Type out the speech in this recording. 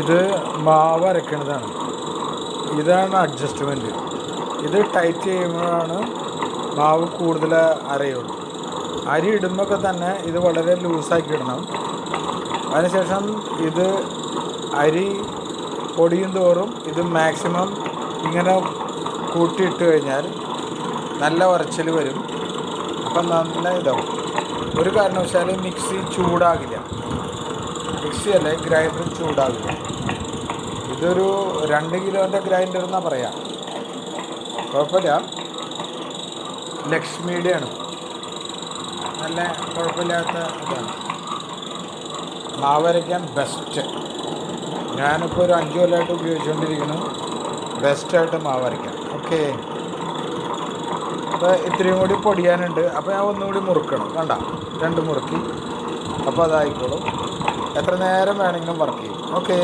ഇത് മാവ് അരക്കണതാണ്. ഇതാണ് അഡ്ജസ്റ്റ്മെന്റ് ഇത് ടൈറ്റ് ചെയ്യുമ്പോഴാണ് മാവ് കൂടുതൽ അരയുള്ളൂ. അരി ഇടുമ്പോൾ തന്നെ ഇത് വളരെ ലൂസാക്കി ഇടണം. അതിനുശേഷം ഇത് അരി പൊടിയും തോറും ഇത് മാക്സിമം ഇങ്ങനെ കൂട്ടിയിട്ട് കഴിഞ്ഞാൽ നല്ല ഉരച്ചിൽ വരും. അപ്പം നല്ല ഇതാവും. ഒരു കാരണവശാലും മിക്സി ചൂടാകില്ല. മിക്സി അല്ല ഗ്രൈൻഡർ ചൂടാകില്ല ഇതൊരു രണ്ട് കിലോന്റെ ഗ്രൈൻഡർ എന്നാ പറയാം. കുഴപ്പമില്ല. ലക്ഷ്മിയുടെ ആണ്. നല്ല കുഴപ്പമില്ലാത്ത ഇതാണ്. മാവരയ്ക്കാൻ ബെസ്റ്റ് ഞാനിപ്പോൾ ഒരു അഞ്ച് കൊല്ലമായിട്ട് ഉപയോഗിച്ചുകൊണ്ടിരിക്കുന്നു. ബെസ്റ്റായിട്ട് മാവരയ്ക്കാം ഓക്കെ അപ്പോൾ ഇത്രയും കൂടി പൊടിയാനുണ്ട്. അപ്പോൾ ഞാൻ ഒന്നുകൂടി മുറുക്കണം. കണ്ട? രണ്ട് മുറുക്കി. അപ്പോൾ അതായിക്കോളും. എത്ര നേരം വേണമെങ്കിലും വർക്ക് ചെയ്യും. ഓക്കെ